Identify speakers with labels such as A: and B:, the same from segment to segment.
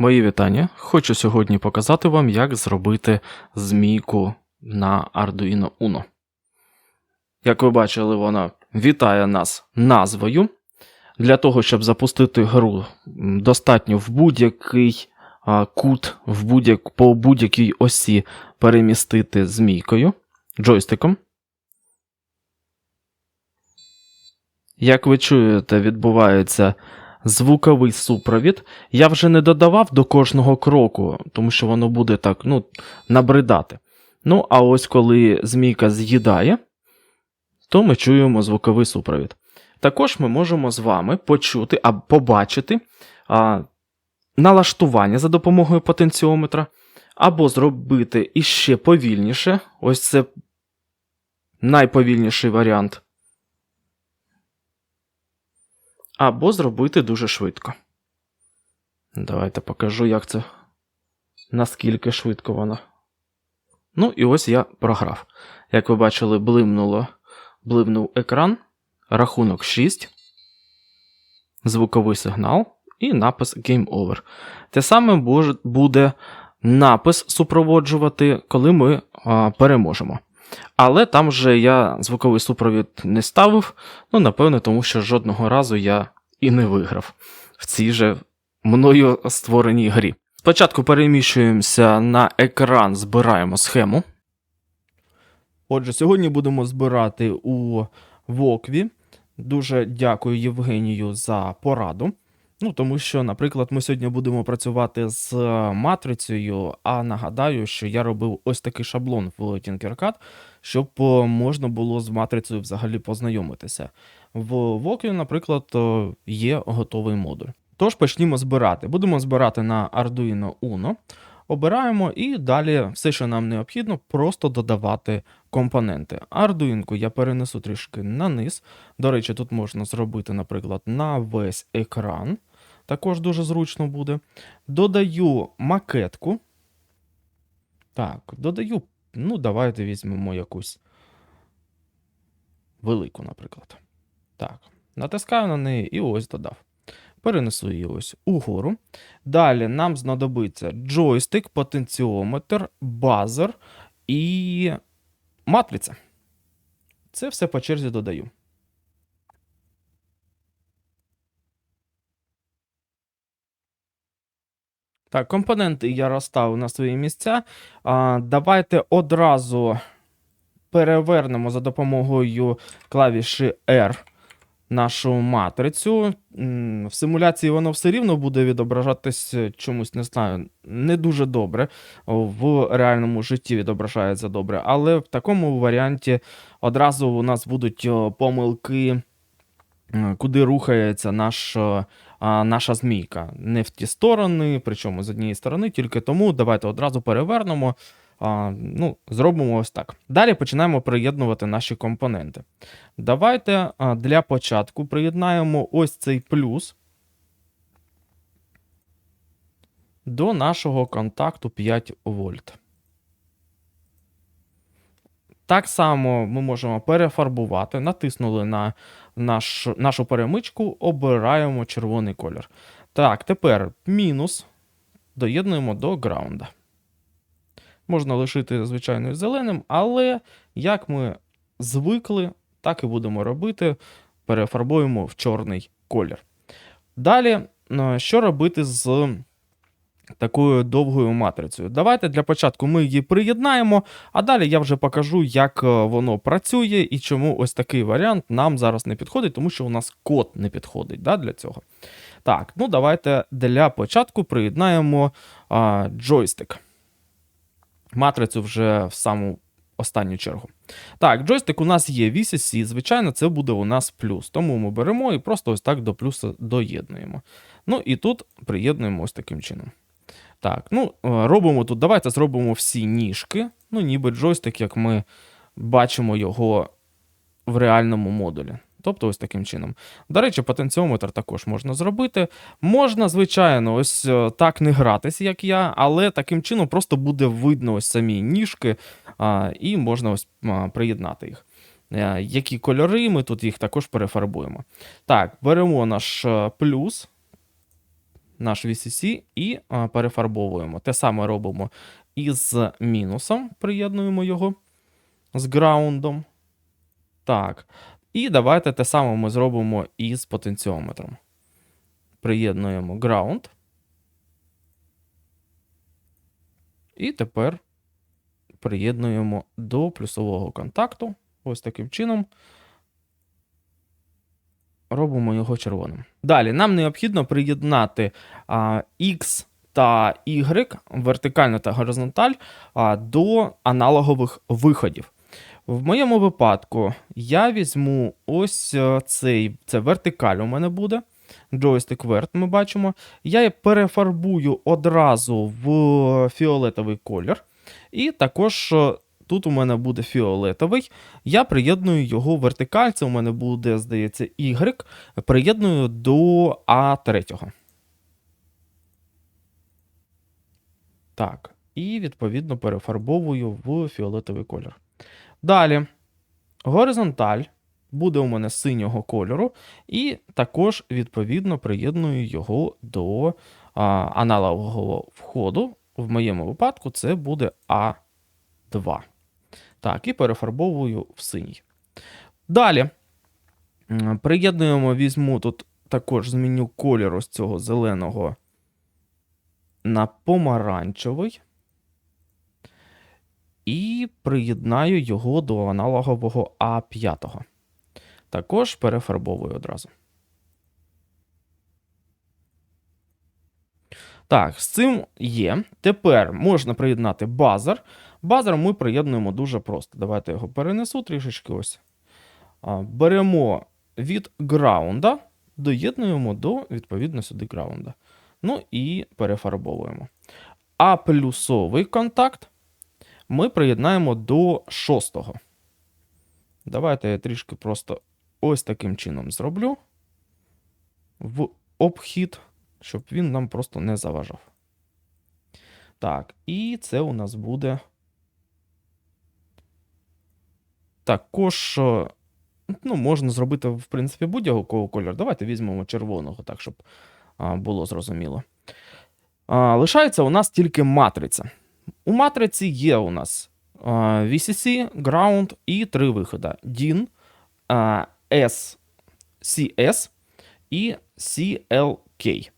A: Мої вітання. Хочу сьогодні показати вам, як зробити змійку на Arduino Uno. Як ви бачили, вона вітає нас назвою. Для того, щоб запустити гру, достатньо в будь-який кут, в будь-як, по будь-якій осі перемістити змійкою, джойстиком. Як ви чуєте, відбувається звуковий супровід. Я вже не додавав до кожного кроку, тому що воно буде так ну, набридати. Ну, а ось коли змійка з'їдає, то ми чуємо звуковий супровід. Також ми можемо з вами почути або побачити а, налаштування за допомогою потенціометра, або зробити іще повільніше. Ось це найповільніший варіант. Або зробити дуже швидко. Давайте покажу, як це. Наскільки швидко воно. Ну, і ось я програв. Як ви бачили, блимнуло, блимнув екран, рахунок 6, звуковий сигнал і напис Game Over. Те саме буде напис супроводжувати, коли ми а, переможемо. Але там вже я звуковий супровід не ставив, ну, напевно, тому що жодного разу я і не виграв в цій же мною створеній грі. Спочатку переміщуємося на екран, збираємо схему. Отже, сьогодні будемо збирати у Вокві. Дуже дякую Євгенію за пораду. Ну, тому що, наприклад, ми сьогодні будемо працювати з матрицею, а нагадаю, що я робив ось такий шаблон в Tinkercad, щоб е, можна було з матрицею взагалі познайомитися. В Вокві, наприклад, е, є готовий модуль. Тож почнімо збирати. Будемо збирати на Arduino Uno. Обираємо і далі все, що нам необхідно, просто додавати компоненти. Arduino я перенесу трішки на низ. До речі, тут можна зробити, наприклад, на весь екран. Також дуже зручно буде. Додаю макетку. Так, додаю. Ну, давайте візьмемо якусь велику, наприклад. Так, натискаю на неї і ось додав. Перенесу її ось угору. Далі нам знадобиться джойстик, потенціометр, базер і матриця. Це все по черзі додаю. Так, компоненти я розставив на свої місця. А, давайте одразу перевернемо за допомогою клавіші R нашу матрицю. В симуляції воно все рівно буде відображатись е, чомусь, не знаю, не дуже добре. В реальному житті відображається добре, але в такому варіанті одразу у нас будуть помилки, куди рухається наш, наша змійка. Не в ті сторони, причому з однієї сторони, тільки тому давайте одразу перевернемо. А, ну, зробимо ось так. Далі починаємо приєднувати наші компоненти. Давайте а, для початку приєднаємо ось цей плюс до нашого контакту 5 вольт. Так само ми можемо перефарбувати, натиснули на наш, нашу перемичку, обираємо червоний колір. Так, тепер мінус доєднуємо до граунда. Можна лишити, звичайно, зеленим, але як ми звикли, так і будемо робити. Перефарбуємо в чорний колір. Далі, е, що робити з такою довгою матрицею? Давайте для початку ми її приєднаємо, а далі я вже покажу, як е, воно працює і чому ось такий варіант нам зараз не підходить, тому що у нас код не підходить да, для цього. Так, ну давайте для початку приєднаємо а, джойстик матрицю вже в саму останню чергу. Так, джойстик у нас є VCC, звичайно, це буде у нас плюс. Тому ми беремо і просто ось так до плюса доєднуємо. Ну і тут приєднуємо ось таким чином. Так, ну, е, робимо тут, давайте зробимо всі ніжки. Ну, ніби джойстик, як ми бачимо його в реальному модулі. Тобто ось таким чином. До речі, потенціометр також можна зробити. Можна, звичайно, ось е, так не гратись, як я, але таким чином просто буде видно ось самі ніжки, а, і можна ось приєднати їх. Е, Які кольори, ми тут їх також перефарбуємо. Так, беремо наш плюс. Наш VCC і перефарбовуємо. Те саме робимо із мінусом, приєднуємо його з граундом. Так. І давайте те саме ми зробимо із потенціометром. Приєднуємо ground. І тепер приєднуємо до плюсового контакту. Ось таким чином. Робимо його червоним. Далі нам необхідно приєднати а, X та Y, вертикальна та горизонталь, а, до аналогових виходів. В моєму випадку я візьму ось е, цей це вертикаль у мене буде. Джойстик верт ми бачимо. Я перефарбую одразу в фіолетовий колір. І також е, тут у мене буде фіолетовий. Я приєдную його вертикаль, це у мене буде, здається, Y. Приєдную до А3. Так, і відповідно перефарбовую в фіолетовий колір. Далі, горизонталь буде у мене синього кольору, і також, відповідно, приєдную його до а, аналогового входу. В моєму випадку це буде А2. Так, і перефарбовую в синій. Далі приєднуємо, візьму тут також зміню кольору з цього зеленого на помаранчевий. І приєднаю його до аналогового А5. Також перефарбовую одразу. Так, з цим є. Тепер можна приєднати базар. Базар ми приєднуємо дуже просто. Давайте його перенесу трішечки ось. Беремо від граунда, доєднуємо до відповідно сюди граунда. Ну і перефарбовуємо. А плюсовий контакт ми приєднаємо до шостого. Давайте я трішки просто ось таким чином зроблю в обхід, щоб він нам просто не заважав. Так, і це у нас буде. Також, е, ну, можна зробити, в принципі, будь-якого кольору. Давайте візьмемо червоного, так, щоб було зрозуміло. Лишається у нас тільки матриця. У матриці є у нас VCC, Ground і три виходи: DIN, SCS і CLK.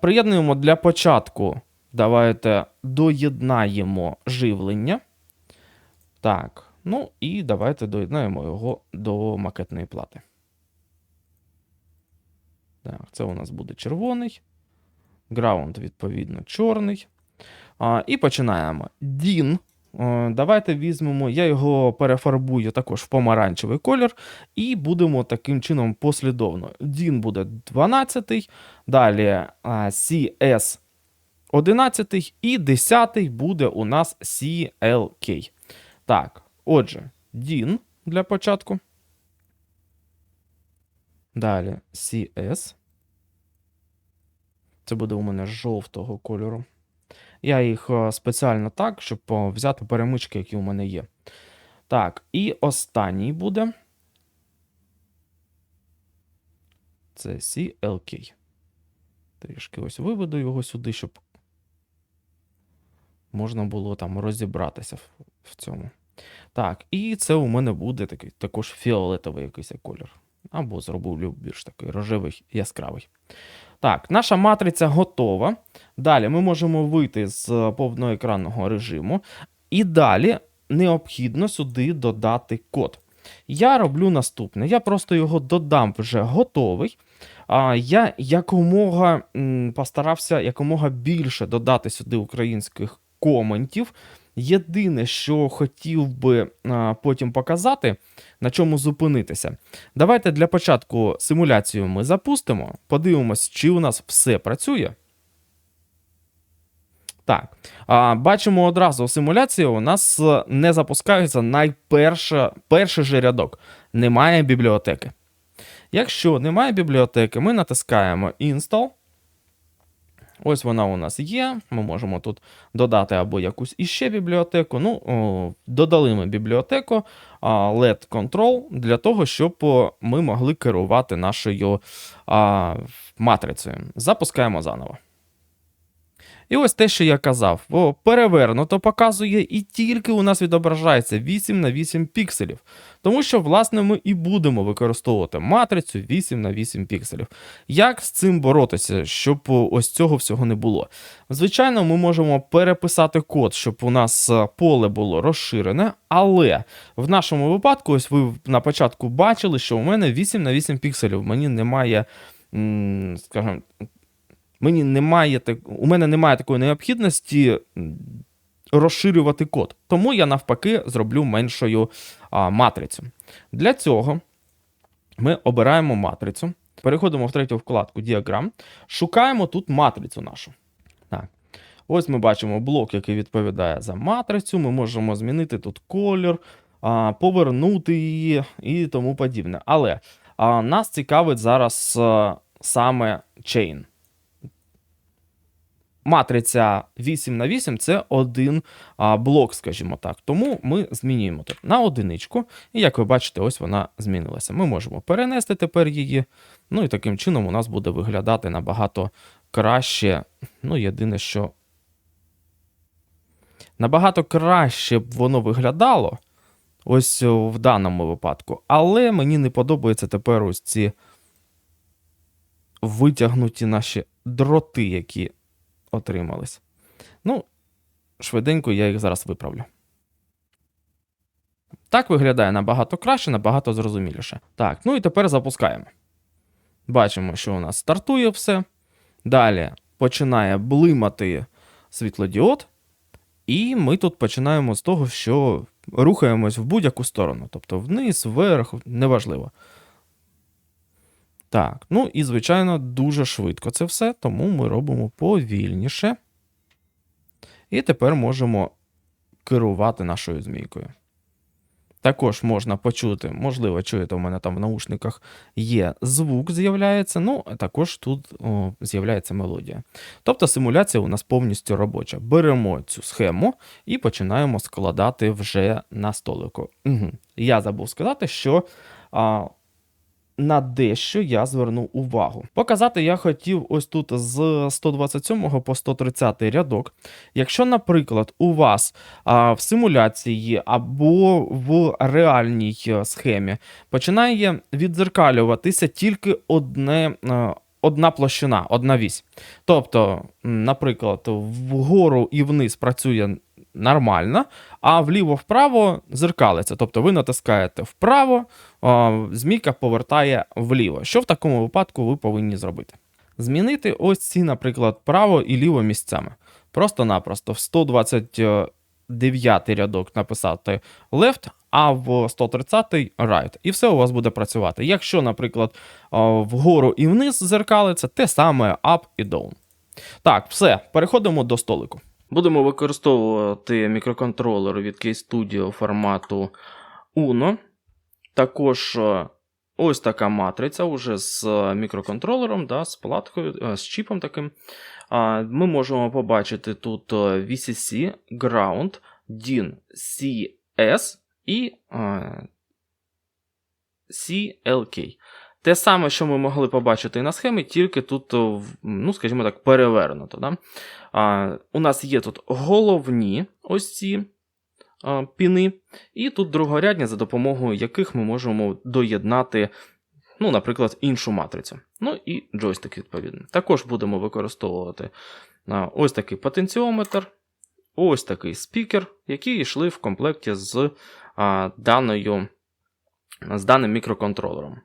A: Приєднуємо для початку. Давайте доєднаємо живлення. Так, ну і давайте доєднаємо його до макетної плати. Так, це у нас буде червоний. Ground, відповідно, чорний. А, І починаємо. DIN. Е, Давайте візьмемо, я його перефарбую також в помаранчевий колір, і будемо таким чином послідовно. DIN буде 12, далі CS 11 і 10 буде у нас CLK. Так, отже, DIN для початку. Далі CS. Це буде у мене жовтого кольору. Я їх е, спеціально так, щоб е, взяти перемички, які у мене є. Так, і останній буде. Це CLK. Трішки ось виведу його сюди, щоб можна було там розібратися в, цьому. Так, і це у мене буде такий також фіолетовий якийсь кольор. Або зроблю більш такий рожевий яскравий. Так, наша матриця готова. Далі ми можемо вийти з повноекранного режиму. І далі необхідно сюди додати код. Я роблю наступне. Я просто його додам вже готовий. Я якомога постарався якомога більше додати сюди українських коментів. Єдине, що хотів би а, потім показати, на чому зупинитися. Давайте для початку симуляцію ми запустимо, подивимось, чи у нас все працює. Так, а, бачимо одразу симуляцію у нас не запускається найперше перший же рядок. Немає бібліотеки. Якщо немає бібліотеки, ми натискаємо Install. Ось вона у нас є. Ми можемо тут додати або якусь іще бібліотеку. Ну, Додали ми бібліотеку LED Control для того, щоб ми могли керувати нашою матрицею. Запускаємо заново. І ось те, що я казав, о, перевернуто показує, і тільки у нас відображається 8 на 8 пікселів. Тому що, власне, ми і будемо використовувати матрицю 8 на 8 пікселів. Як з цим боротися, щоб ось цього всього не було? Звичайно, ми можемо переписати код, щоб у нас е, поле було розширене, але в нашому випадку, ось ви на початку бачили, що у мене 8 на 8 пікселів. Мені немає, скажімо, Мені немає у мене немає такої необхідності розширювати код. Тому я навпаки зроблю меншою а, матрицю. Для цього ми обираємо матрицю, переходимо в третю вкладку діаграм, шукаємо тут матрицю нашу. Так. Ось ми бачимо блок, який відповідає за матрицю. Ми можемо змінити тут колір, а, повернути її і тому подібне. Але а, нас цікавить зараз а, саме chain матриця 8 на 8 це один блок, скажімо так. Тому ми змінюємо тут на одиничку. І як ви бачите, ось вона змінилася. Ми можемо перенести тепер її. Ну і таким чином у нас буде виглядати набагато краще. Ну, єдине, що набагато краще б воно виглядало. Ось в даному випадку. Але мені не подобається тепер ось ці витягнуті наші дроти, які отримались. Ну, швиденько я їх зараз виправлю. Так виглядає набагато краще, набагато зрозуміліше. Так, ну і тепер запускаємо. Бачимо, що у нас стартує все. Далі починає блимати світлодіод. І ми тут починаємо з того, що рухаємось в будь-яку сторону. Тобто вниз, вверх, неважливо. Так, ну і, звичайно, дуже швидко це все, тому ми робимо повільніше. І тепер можемо керувати нашою змійкою. Також можна почути, можливо, чуєте, у мене там в наушниках є звук, з'являється, ну, а також тут з'являється мелодія. Тобто симуляція у нас повністю робоча. Беремо цю схему і починаємо складати вже на столику. Угу. Я забув сказати, що а, на дещо я звернув увагу. Показати я хотів ось тут з 127 по 130 рядок. Якщо, наприклад, у вас а, в симуляції або в реальній е, схемі починає відзеркалюватися тільки одне. А, Одна площина, одна вісь. Тобто, наприклад, вгору і вниз працює нормально, а вліво-вправо зеркалиться. Тобто ви натискаєте вправо, змійка повертає вліво. Що в такому випадку ви повинні зробити? Змінити ось ці, наприклад, право і ліво місцями. Просто-напросто в 129 рядок написати left, а в 130-й right. І все у вас буде працювати. Якщо, наприклад, вгору і вниз зеркалиться, те саме up і down. Так, все, переходимо до столику. Будемо використовувати мікроконтролер від Case Studio формату Uno. Також е, ось така матриця вже з мікроконтролером, да, з платкою, е, з чіпом таким. Ми можемо побачити тут е, VCC, Ground, DIN, CS і CLK. Те саме, що ми могли побачити на схемі, тільки тут, ну, скажімо так, перевернуто. Да? А, У нас є тут головні ось ці а, піни, і тут другорядні, за допомогою яких ми можемо доєднати, ну, наприклад, іншу матрицю. Ну і джойстик, відповідно. Також будемо використовувати а, ось такий потенціометр, ось такий спікер, які йшли в комплекті з, а, даною, з даним мікроконтролером.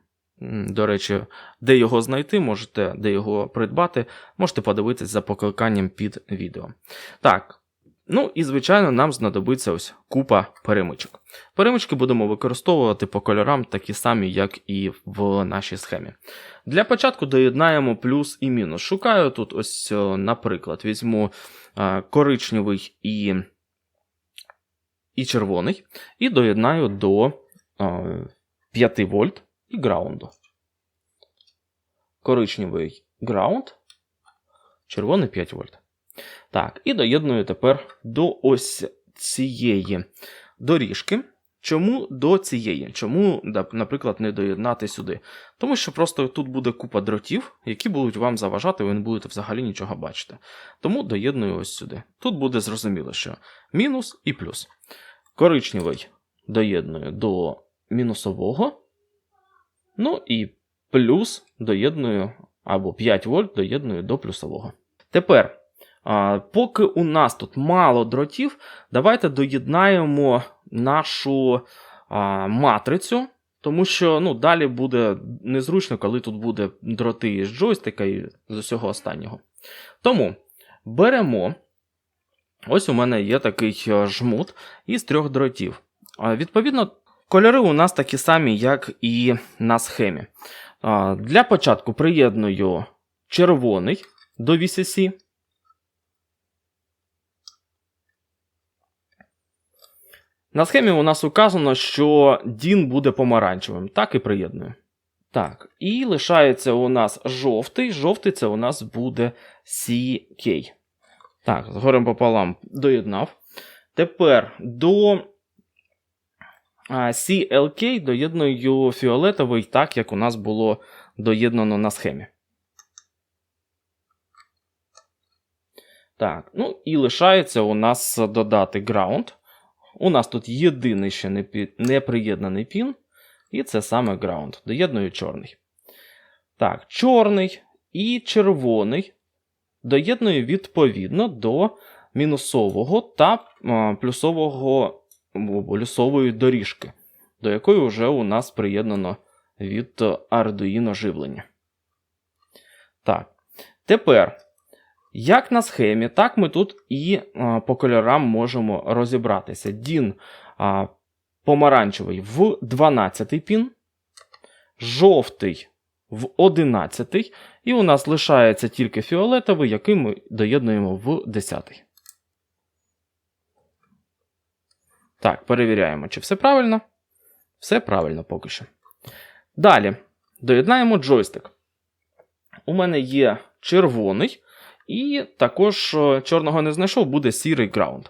A: До речі, де його знайти, можете де його придбати, можете подивитися за покликанням під відео. Так. Ну і, звичайно, нам знадобиться ось купа перемичок. Перемички будемо використовувати по кольорам такі самі, як і в нашій схемі. Для початку доєднаємо плюс і мінус. Шукаю тут, ось, наприклад, візьму коричневий і і червоний, і доєднаю до 5 вольт і граунду. Коричневий граунд. Червоний 5 вольт. Так, і доєдную тепер до ось цієї доріжки. Чому до цієї? Чому, наприклад, не доєднати сюди? Тому що просто тут буде купа дротів, які будуть вам заважати, ви не будете взагалі нічого бачити. Тому доєдную ось сюди. Тут буде зрозуміло, що мінус і плюс. Коричневий доєдную до мінусового. Ну і плюс доєдную або 5 вольт доєдную до плюсового. Тепер, поки у нас тут мало дротів, давайте доєднаємо нашу матрицю, тому що ну, далі буде незручно, коли тут буде дроти з джойстика і з усього останнього. Тому беремо. Ось у мене є такий е, жмут із трьох дротів. Відповідно, кольори у нас такі самі, як і на схемі. Для початку приєдную червоний до VCC. На схемі у нас указано, що DIN буде помаранчевим. Так і приєдную. Так, і лишається у нас жовтий. Жовтий це у нас буде CK. Так, згорем пополам доєднав. Тепер до CLK доєдную фіолетовий, так як у нас було доєднано на схемі. Так, ну і лишається у нас додати ground. У нас тут єдиний ще не неприєднаний пін, і це саме ground. Доєдную чорний. Так, чорний і червоний доєдную відповідно до мінусового та а, плюсового або доріжки, до якої вже у нас приєднано від Arduino живлення. Так. Тепер, як на схемі, так ми тут і а, по кольорам можемо розібратися. Дін а, помаранчевий в 12 пін, жовтий в 11, і у нас лишається тільки фіолетовий, який ми доєднуємо в 10. Так, перевіряємо, чи все правильно. Все правильно поки що. Далі доєднаємо джойстик. У мене є червоний, і також е, чорного не знайшов, буде сірий граунд.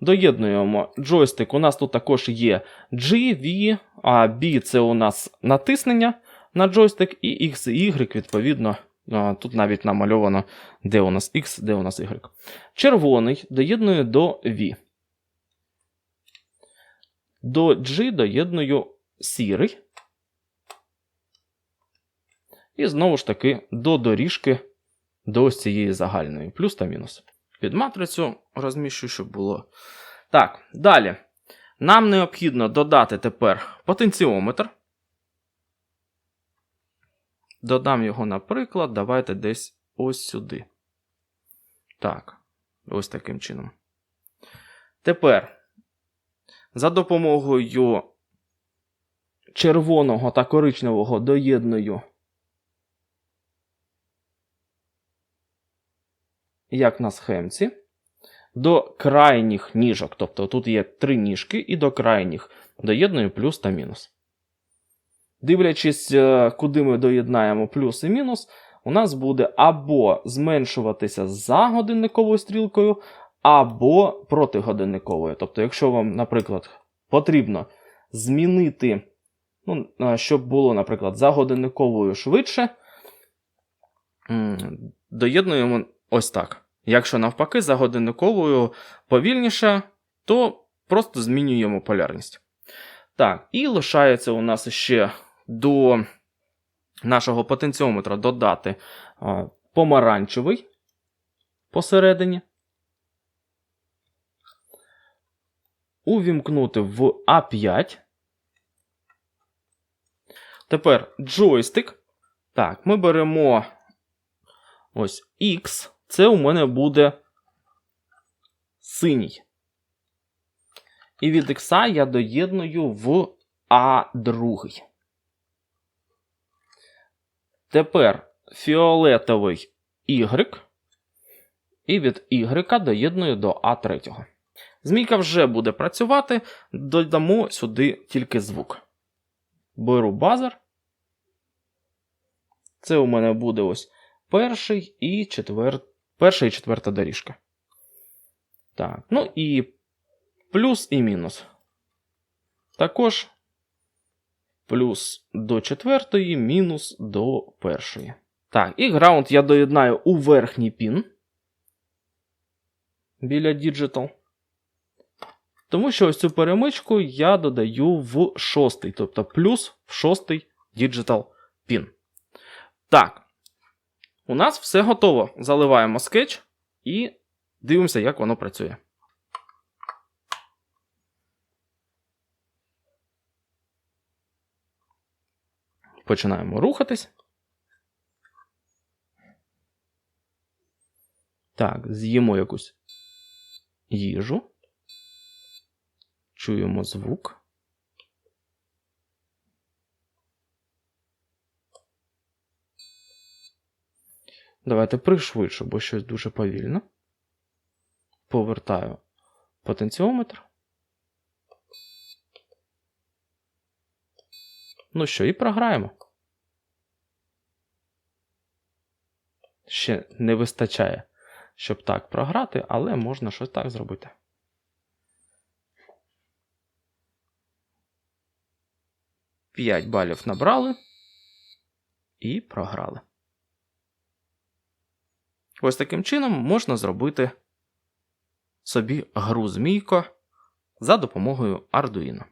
A: Доєднуємо джойстик. У нас тут також є G, V, а B це у нас натиснення на джойстик, і X і Y, відповідно, тут навіть намальовано, де у нас X, де у нас Y. Червоний доєдную до V. До G доєдную сірий. І знову ж таки до доріжки до ось цієї загальної, плюс та мінус. Під матрицю розміщую, щоб було. Так, далі. Нам необхідно додати тепер потенціометр. Додам його, наприклад, давайте десь ось сюди. Так, ось таким чином. Тепер за допомогою червоного та коричневого доєдную, як на схемці, до крайніх ніжок. Тобто тут є три ніжки, і до крайніх доєдную плюс та мінус. Дивлячись, е, куди ми доєднаємо плюс і мінус, у нас буде або зменшуватися за годинниковою стрілкою, або протигодинниковою. Тобто, якщо вам, наприклад, потрібно змінити, ну, щоб було, наприклад, за годинниковою швидше, доєднуємо ось так. Якщо навпаки, за годинниковою повільніше, то просто змінюємо полярність. Так, і лишається у нас ще до нашого потенціометра додати помаранчевий посередині. Увімкнути в А5. Тепер джойстик. Так, ми беремо ось X. Це у мене буде синій. І від X я доєдную в А2. Тепер фіолетовий Y. І від Y доєдную до А3. Змійка вже буде працювати, додамо сюди тільки звук. Беру базер. Це у мене буде ось перший і четвер... перша і четверта доріжка. Так, ну і плюс і мінус. Також плюс до четвертої, мінус до першої. Так, і граунд я доєднаю у верхній пін біля Digital. Тому що ось цю перемичку я додаю в шостий, тобто плюс в шостий Digital Pin. Так. У нас все готово. Заливаємо скетч і дивимося, як воно працює. Починаємо рухатись. Так, з'їмо якусь їжу. Чуємо звук. Давайте пришвидшу, бо щось дуже повільно. Повертаю потенціометр. Ну що, і програємо. Ще не вистачає, щоб так програти, але можна щось так зробити. П'ять балів набрали і програли. Ось таким чином можна зробити собі гру змійко за допомогою Arduino.